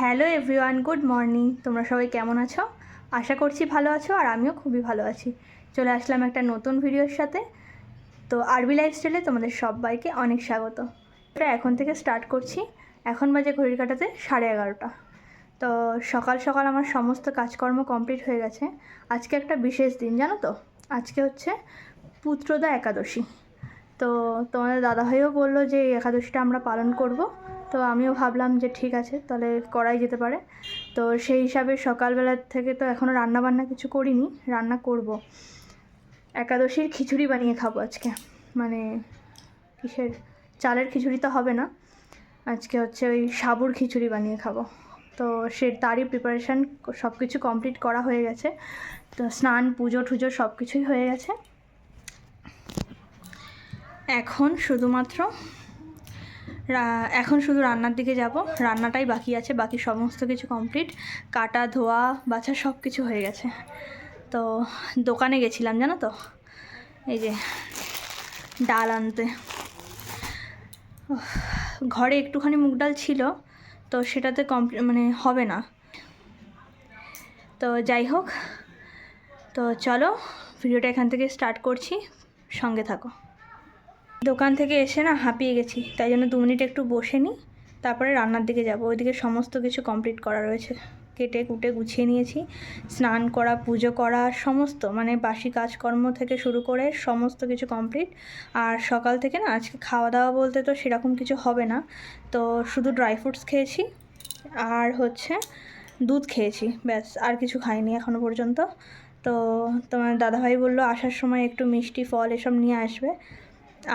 Hello everyone, good morning. তোমরা সবাই কেমন আছো? আশা করছি ভালো আছো আর আমিও খুবই ভালো আছি। চলে আসলাম একটা নতুন ভিডিওর সাথে। তো আরবি লাইফস্টাইলে তোমাদের সবাইকে অনেক স্বাগত। এটা এখন থেকে স্টার্ট করছি। এখন বাজে ঘড়ির কাটাতে সাড়ে এগারোটা। তো সকাল সকাল আমার সমস্ত কাজকর্ম কমপ্লিট হয়ে গেছে। আজকে একটা বিশেষ দিন, জানো তো? আজকে হচ্ছে পুত্রদা একাদশী। তো তোমাদের দাদাভাইও বলল যে একাদশীটা আমরা পালন করব। তো আমিও ভাবলাম যে ঠিক আছে, তাহলে করাই যেতে পারে। তো সেই হিসাবে সকালবেলার থেকে তো এখনও রান্না বান্না কিছু করিনি, রান্না করব। একাদশীর খিচুড়ি বানিয়ে খাব আজকে। মানে কিসের, চালের খিচুড়ি তো হবে না। আজকে হচ্ছে ওই সাবুর খিচুড়ি বানিয়ে খাব। তো সে, তারই প্রিপারেশান সব কিছু কমপ্লিট করা হয়ে গেছে। তো স্নান, পুজো, টুজো সব কিছুই হয়ে গেছে। এখন শুধুমাত্র এখন শুধু রান্নার দিকে যাব। রান্নাটাই বাকি আছে, বাকি সমস্ত কিছু কমপ্লিট কাটা, ধোয়া, বাছা সব কিছু হয়ে গেছে। তো দোকানে গেছিলাম, জানো তো? এই যে ডাল আনতে। ঘরে একটুখানি মুগ ডাল ছিল, তো সেটাতে কমপ্লি মানে হবে না। তো যাই হোক, তো চলো, ভিডিওটা এখান থেকে স্টার্ট করছি। সঙ্গে থাকো। দোকান থেকে এসে না হাঁপিয়ে গেছি। তাই জন্য দু মিনিট একটু বসে নিই, তারপরে রান্নার দিকে যাব। ওইদিকে সমস্ত কিছু কমপ্লিট করা রয়েছে। কেটে কুটে গুছিয়ে নিয়েছি। স্নান করা, পুজো করা, সমস্ত মানে বাসি কাজকর্ম থেকে শুরু করে সমস্ত কিছু কমপ্লিট আর সকাল থেকে না আজকে খাওয়া দাওয়া বলতে তো সেরকম কিছু হবে না। তো শুধু ড্রাই ফ্রুটস খেয়েছি আর হচ্ছে দুধ খেয়েছি। ব্যাস, আর কিছু খাইনি এখনও পর্যন্ত। তো তোমার দাদাভাই বলল আসার সময় একটু মিষ্টি ফল এসব নিয়ে আসবে।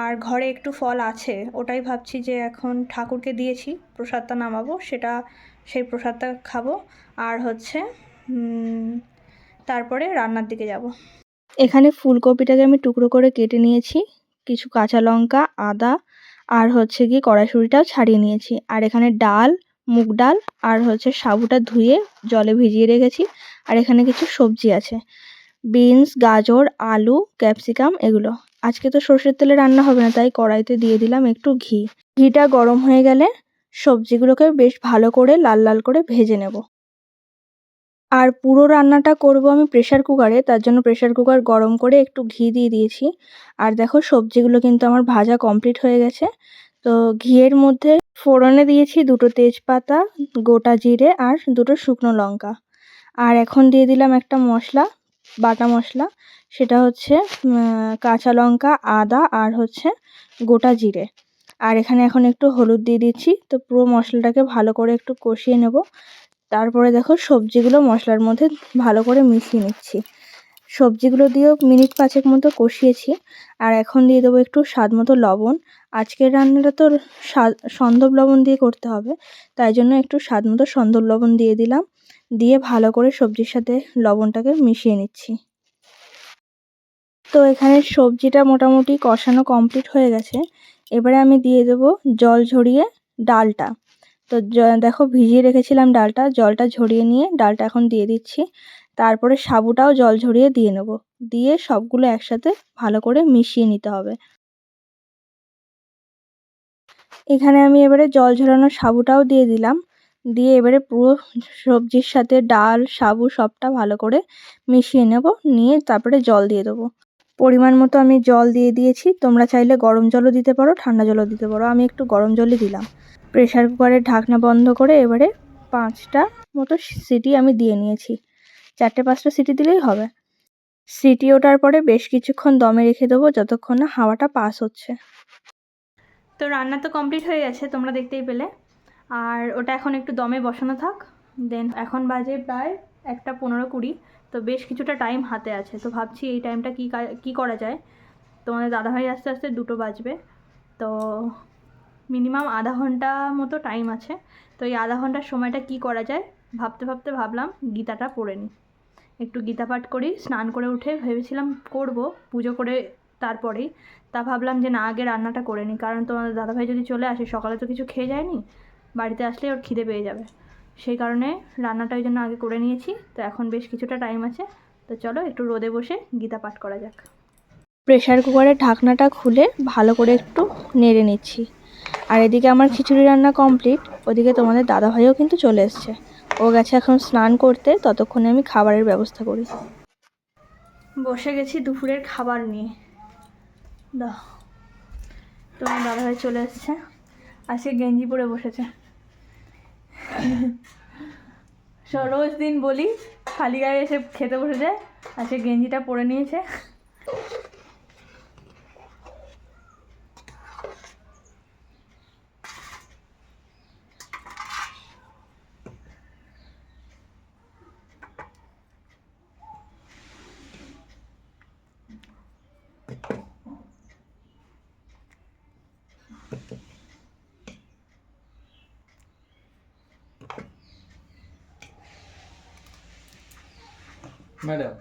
আর ঘরে একটু ফল আছে, ওটাই ভাবছি যে এখন ঠাকুরকে দিয়েছি, প্রসাদটা নামাবো, সেটা, সেই প্রসাদটা খাব। আর হচ্ছে তারপরে রান্নার দিকে যাব। এখানে ফুলকপিটাকে আমি টুকরো করে কেটে নিয়েছি, কিছু কাঁচা লঙ্কা, আদা, আর হচ্ছে গিয়ে কড়াইশুঁড়িটাও ছাড়িয়ে নিয়েছি। আর এখানে ডাল, মুগ ডাল, আর হচ্ছে সাবুটা ধুয়ে জলে ভিজিয়ে রেখেছি। আর এখানে কিছু সবজি আছে, বিনস, গাজর, আলু, ক্যাপসিকাম, এগুলো। আজকে তো সর্ষের তেলে রান্না হবে না, তাই কড়াইতে দিয়ে দিলাম একটু ঘি। ঘিটা গরম হয়ে গেলে সবজিগুলোকে বেশ ভালো করে লাল লাল করে ভেজে নেব। আর পুরো রান্নাটা করব আমি প্রেশার কুকারে, তার জন্য প্রেশার কুকার গরম করে একটু ঘি দিয়ে দিয়েছি। আর দেখো সবজিগুলো কিন্তু আমার ভাজা কমপ্লিট হয়ে গেছে। তো ঘিয়ের মধ্যে ফোড়নে দিয়েছি দুটো তেজপাতা, গোটা জিরে আর দুটো শুকনো লঙ্কা। আর এখন দিয়ে দিলাম একটা মশলা, বাটা মশলা। সেটা হচ্ছে কাঁচা লঙ্কা, আদা আর হচ্ছে গোটা জিরে। আর এখানে এখন একটু হলুদ দিয়ে দিচ্ছি, তো পুরো মশলাটাকে ভালো করে একটু কষিয়ে নেব। তারপরে দেখো সবজিগুলো মশলার মধ্যে ভালো করে মিশিয়ে নিচ্ছি। সবজিগুলো দিয়েও মিনিট পাঁচেক মতো কষিয়েছি। আর এখন দিয়ে দেবো একটু স্বাদ মতো লবণ। আজকের রান্নাটা তো স্বাদ, সন্দব লবণ দিয়ে করতে হবে। তাই জন্য একটু স্বাদ মতো সন্দব লবণ দিয়ে দিলাম। দিয়ে ভালো করে সবজির সাথে লবণটাকে মিশিয়ে নিচ্ছি। তো এখানে সবজিটা মোটামুটি কষানো কমপ্লিট হয়ে গেছে। এবারে আমি দিয়ে দেব জল ঝরিয়ে ডালটা। তো দেখো ভিজিয়ে রেখেছিলাম ডালটা, জলটা ঝরিয়ে নিয়ে ডালটা এখন দিয়ে দিচ্ছি। তারপরে সাবুটাও জল ঝরিয়ে দিয়ে নেব। দিয়ে সবগুলো একসাথে ভালো করে মিশিয়ে নিতে হবে। এখানে আমি এবারে জল ঝরানো সাবুটাও দিয়ে দিলাম। দিয়ে এবারে পুরো সবজির সাথে ডাল, সাবু সবটা ভালো করে মিশিয়ে নেব। নিয়ে তারপরে জল দিয়ে দেবো। পরিমাণ মতো আমি জল দিয়ে দিয়েছি। তোমরা চাইলে গরম জলও দিতে পারো, ঠান্ডা জলও দিতে পারো। আমি একটু গরম জলই দিলাম। প্রেসার কুকারের ঢাকনা বন্ধ করে এবারে পাঁচটা মতো সিটি আমি দিয়ে নিয়েছি। চারটে পাঁচটা সিটি দিলেই হবে। সিটি ওঠার পরে বেশ কিছুক্ষণ দমে রেখে দেবো, যতক্ষণ না হাওয়াটা পাস হচ্ছে। তো রান্না তো কমপ্লিট হয়ে গেছে, তোমরা দেখতেই পেলে। আর ওটা এখন একটু দমে বসানো থাক। দেন এখন বাজে প্রায় একটা পনেরো কুড়ি, তো বেশ কিছুটা টাইম হাতে আছে। তো ভাবছি এই টাইমটা কী কা- করা যায়? তোমাদের দাদাভাই আস্তে আস্তে দুটো বাজবে। তো মিনিমাম আধা ঘণ্টা মতো টাইম আছে। তো এই আধা ঘণ্টার সময়টা কি করা যায়? ভাবতে ভাবতে ভাবলাম গীতাটা পড়ে নিই। একটু গীতা পাঠ করি, স্নান করে উঠে ভেবেছিলাম করব, পুজো করে তারপরেই। তা ভাবলাম যে না, আগে রান্নাটা করে নিই। কারণ তোমাদের দাদাভাই যদি চলে আসে, সকালে তো কিছু খেয়ে যায়নি, বাড়িতে আসলে ওর খিদে পেয়ে যাবে। সেই কারণে রান্নাটা ওই জন্য আগে করে নিয়েছি। তো এখন বেশ কিছুটা টাইম আছে। তো চলো একটু রোদে বসে গীতা পাঠ করা যাক। প্রেশার কুকারের ঢাকনাটা খুলে ভালো করে একটু নেড়ে নিচ্ছি। আর এদিকে আমার খিচুড়ি রান্না কমপ্লিট ওদিকে তোমাদের দাদাভাইও কিন্তু চলে এসছে। ও গেছে এখন স্নান করতে। ততক্ষণে আমি খাবারের ব্যবস্থা করি। বসে গেছি দুপুরের খাবার নিয়ে। দাও তোমার দাদাভাই চলে এসছে। আজকে গেঞ্জি পরে বসেছে। রোজ দিন বলি খালি গায়ে এসে খেতে বসে যায় আর সেই গেঞ্জিটা পরে নিয়েছে। ম্যাডাম।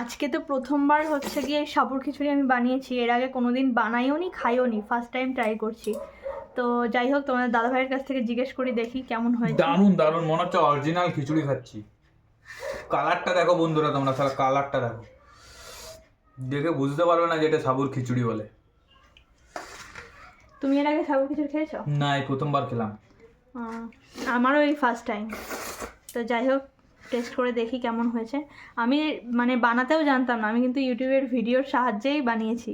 আজকে তো প্রথমবার হচ্ছে গিয়ে সাবুর খিচুড়ি আমি বানিয়েছি। এর আগে কোনোদিন বানাইও নি খাইও নি ফার্স্ট টাইম ট্রাই করছি। তো যাই হোক তোমাদের দাদাভাইয়ের কাছ থেকে জিজ্ঞেস করি দেখি কেমন হয়েছে। দারুণ দারুণ মনে হচ্ছে অরিজিনাল খিচুড়ি খাচ্ছি। কালারটা দেখো বন্ধুরা তোমরা তাহলে কালারটা দেখো। দেখে বুঝতে পারবে না যে এটা সাবুর খিচুড়ি বলে। তুমি এর আগে সাবুর খিচুড়ি খেয়েছো? না এই প্রথমবার খেলাম। আমারও এই ফার্স্ট টাইম তো যাই হোক টেস্ট করে দেখি কেমন হয়েছে। আমি মানে বানাতেও জানতাম না, আমি কিন্তু ইউটিউবের ভিডিওর সাহায্যেই বানিয়েছি।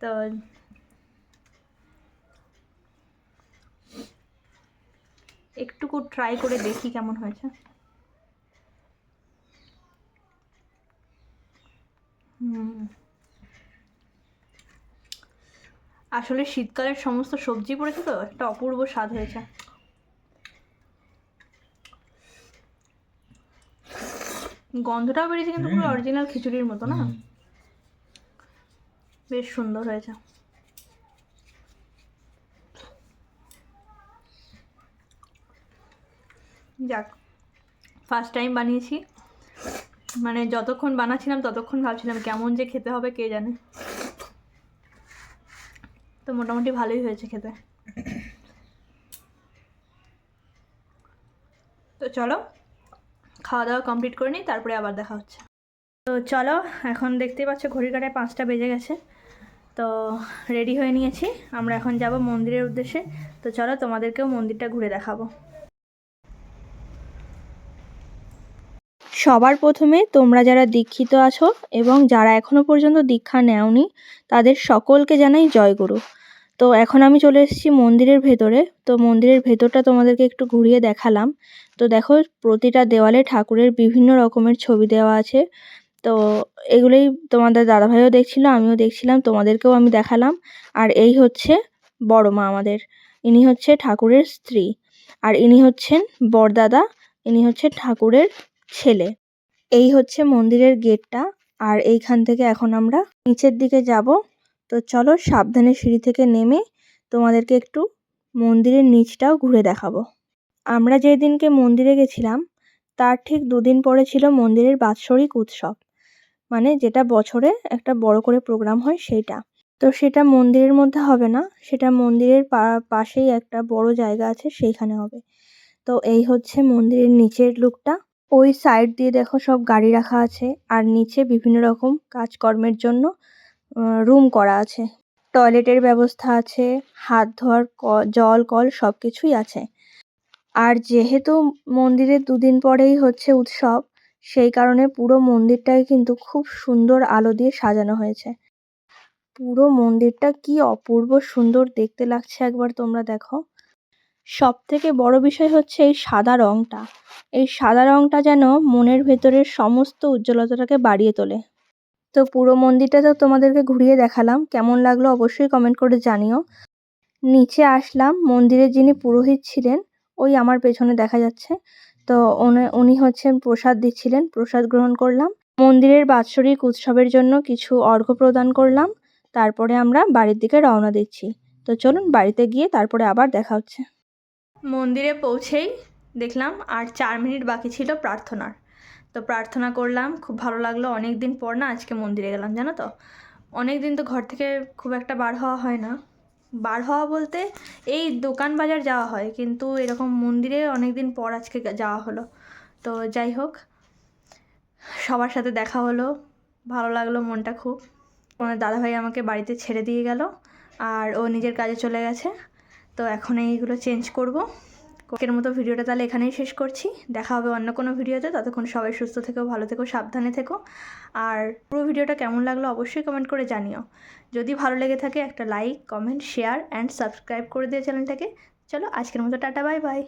তো একটুকু ট্রাই করে দেখি কেমন হয়েছে। আসলে শীতকালের সমস্ত সবজি পড়েছে তো, একটা অপূর্ব স্বাদ হয়েছে। গন্ধটাও বেরিয়েছে কিন্তু পুরো অরিজিনাল খিচুড়ির মতো না? বেশ সুন্দর হয়েছে। যাক ফার্স্ট টাইম বানিয়েছি। মানে যতক্ষণ বানাচ্ছিলাম ততক্ষণ ভাবছিলাম কেমন যে খেতে হবে কে জানে? তো মোটামুটি ভালোই হয়েছে খেতে। তো চলো খাওয়া দাওয়া কমপ্লিট করে নিই, তারপরে আবার দেখা হচ্ছে। তো চলো, এখন দেখতেই পাচ্ছ ঘড়ির কাটায় পাঁচটা বেজে গেছে। তো রেডি হয়ে নিয়েছি। আমরা এখন যাব মন্দিরের উদ্দেশ্যে। তো চলো, তোমাদেরকেও মন্দিরটা ঘুরে দেখাবো। সবার প্রথমে তোমরা যারা দীক্ষিত আছো এবং যারা এখনও পর্যন্ত দীক্ষা নেওনি, তাদের সকলকে জানাই জয়গুরু। তো এখন আমি চলে এসেছি মন্দিরের ভেতরে। তো মন্দিরের ভেতরটা তোমাদেরকে একটু ঘুরিয়ে দেখালাম। তো দেখো, প্রতিটা দেওয়ালে ঠাকুরের বিভিন্ন রকমের ছবি দেওয়া আছে। তো এগুলোই তোমাদের দাদাভাইও দেখছিল, আমিও দেখছিলাম, তোমাদেরকেও আমি দেখালাম। আর এই হচ্ছে বড় মা আমাদের। ইনি হচ্ছে ঠাকুরের স্ত্রী। আর ইনি হচ্ছেন বরদাদা ইনি হচ্ছে ঠাকুরের ছেলে। এই হচ্ছে মন্দিরের গেটটা। আর এইখান থেকে এখন আমরা নিচের দিকে যাব। তো চলো সাবধানে সিঁড়ি থেকে নেমে তোমাদেরকে একটু মন্দিরের নিচটাও ঘুরে দেখাবো। আমরা যেই দিনকে মন্দিরে গেছিলাম, তার ঠিক দুদিন পরে ছিল মন্দিরের বাৎসরিক উৎসব। মানে যেটা বছরে একটা বড় করে প্রোগ্রাম হয় সেইটা। তো সেটা মন্দিরের মধ্যে হবে না, সেটা মন্দিরের পাশেই একটা বড় জায়গা আছে সেইখানে হবে। তো এই হচ্ছে মন্দিরের নিচের লুকটা। ওই সাইড দিয়ে দেখো সব গাড়ি রাখা আছে, আর নিচে বিভিন্ন রকম কাজকর্মের জন্য রুম করা আছে। টয়লেটের ব্যবস্থা আছে, হাত ধোয়ার জল, কল সব কিছুই আছে। আর যেহেতু মন্দিরে দুদিন পরেই হচ্ছে উৎসব, সেই কারণে পুরো মন্দিরটাকে কিন্তু খুব সুন্দর আলো দিয়ে সাজানো হয়েছে। পুরো মন্দিরটা কি অপূর্ব সুন্দর দেখতে লাগছে একবার তোমরা দেখো। সব থেকে বড় বিষয় হচ্ছে এই সাদা রংটা। এই সাদা রংটা যেন মনের ভেতরের সমস্ত উজ্জ্বলতাটাকে বাড়িয়ে তোলে। তো পুরো মন্দিরটা তো তোমাদেরকে ঘুরিয়ে দেখালাম। কেমন লাগল অবশ্যই কমেন্ট করে জানিও। নিচে আসলাম মন্দিরের যিনি পুরোহিত ছিলেন, ওই আমার পেছনে দেখা যাচ্ছে। তো উনি- হচ্ছেন প্রসাদ দিচ্ছিলেন, প্রসাদ গ্রহণ করলাম। মন্দিরের বাৎসরিক উৎসবের জন্য কিছু অর্ঘ্য প্রদান করলাম। তারপরে আমরা বাড়ির দিকে রওনা দিচ্ছি। তো চলুন বাড়িতে গিয়ে তারপরে আবার দেখা হচ্ছে। মন্দিরে পৌঁছেই দেখলাম আর চার মিনিট বাকি ছিল প্রার্থনার। তো প্রার্থনা করলাম, খুব ভালো লাগল। অনেক দিন পর না আজকে মন্দিরে গেলাম, জানো তো? অনেক দিন তো ঘর থেকে খুব একটা বার হওয়া হয় না। বার হওয়া বলতে এই দোকান বাজার যাওয়া হয়, কিন্তু এরকম মন্দিরে অনেক দিন পর আজকে যাওয়া হলো। তো যাই হোক, সবার সাথে দেখা হলো, ভালো লাগল মনটা খুব। আমার দাদাভাই আমাকে বাড়িতে ছেড়ে দিয়ে গেল, আর ও নিজের কাজে চলে গেছে। তো এখন এইগুলো চেঞ্জ করব। এর মতো ভিডিওটা তাহলে এখানেই শেষ করছি। দেখা হবে অন্য কোনো ভিডিওতে। ততক্ষণ সবাই সুস্থ থেকো, ভালো থেকো, সাবধানে থেকো। আর পুরো ভিডিওটা কেমন লাগল অবশ্যই কমেন্ট করে জানিও। যদি ভালো লেগে থাকে একটা like comment share and subscribe করে দিও চ্যানেলটাকে। চলো আজকের মতো টাটা বাই বাই